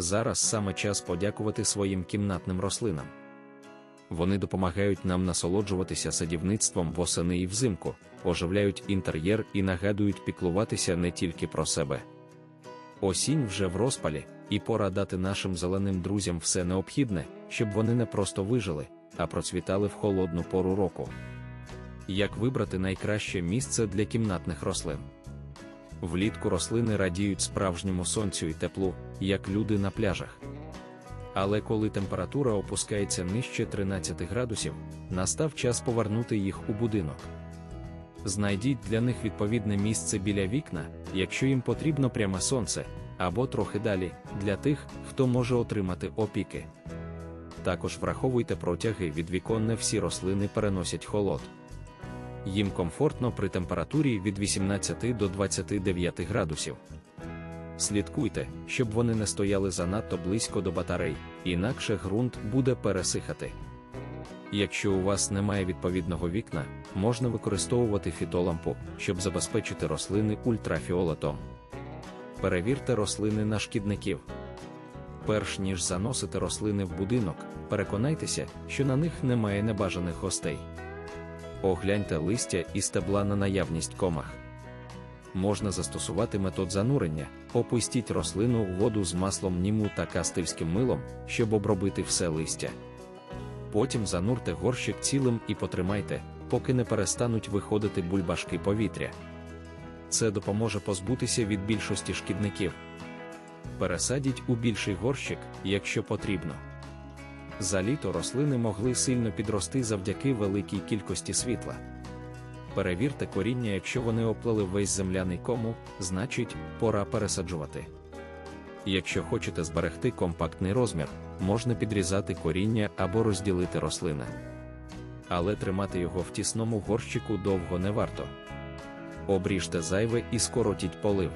Зараз саме час подякувати своїм кімнатним рослинам. Вони допомагають нам насолоджуватися садівництвом восени і взимку, оживляють інтер'єр і нагадують піклуватися не тільки про себе. Осінь вже в розпалі, і пора дати нашим зеленим друзям все необхідне, щоб вони не просто вижили, а процвітали в холодну пору року. Як вибрати найкраще місце для кімнатних рослин? Влітку рослини радіють справжньому сонцю і теплу, як люди на пляжах. Але коли температура опускається нижче 13 градусів, настав час повернути їх у будинок. Знайдіть для них відповідне місце біля вікна, якщо їм потрібно пряме сонце, або трохи далі, для тих, хто може отримати опіки. Також враховуйте протяги від вікон не всі рослини переносять холод. Їм комфортно при температурі від 18 до 29 градусів. Слідкуйте, щоб вони не стояли занадто близько до батарей, інакше ґрунт буде пересихати. Якщо у вас немає відповідного вікна, можна використовувати фітолампу, щоб забезпечити рослини ультрафіолетом. Перевірте рослини на шкідників. Перш ніж заносити рослини в будинок, переконайтеся, що на них немає небажаних гостей. Огляньте листя і стебла на наявність комах. Можна застосувати метод занурення, опустіть рослину в воду з маслом німу та кастильським милом, щоб обробити все листя. Потім занурте горщик цілим і потримайте, поки не перестануть виходити бульбашки повітря. Це допоможе позбутися від більшості шкідників. Пересадіть у більший горщик, якщо потрібно. За літо рослини могли сильно підрости завдяки великій кількості світла. Перевірте коріння, якщо вони оплели весь земляний кому, значить, пора пересаджувати. Якщо хочете зберегти компактний розмір, можна підрізати коріння або розділити рослини. Але тримати його в тісному горщику довго не варто. Обріжте зайве і скоротіть полив.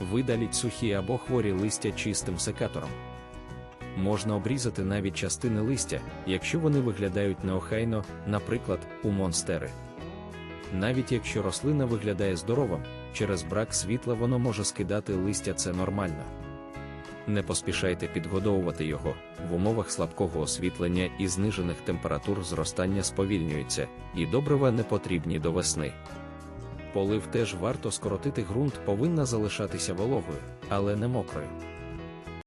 Видаліть сухі або хворі листя чистим секатором. Можна обрізати навіть частини листя, якщо вони виглядають неохайно, наприклад, у монстери. Навіть якщо рослина виглядає здоровим, через брак світла воно може скидати листя це нормально. Не поспішайте підгодовувати його, в умовах слабкого освітлення і знижених температур зростання сповільнюється, і добрива не потрібні до весни. Полив теж варто скоротити ґрунт повинна залишатися вологою, але не мокрою.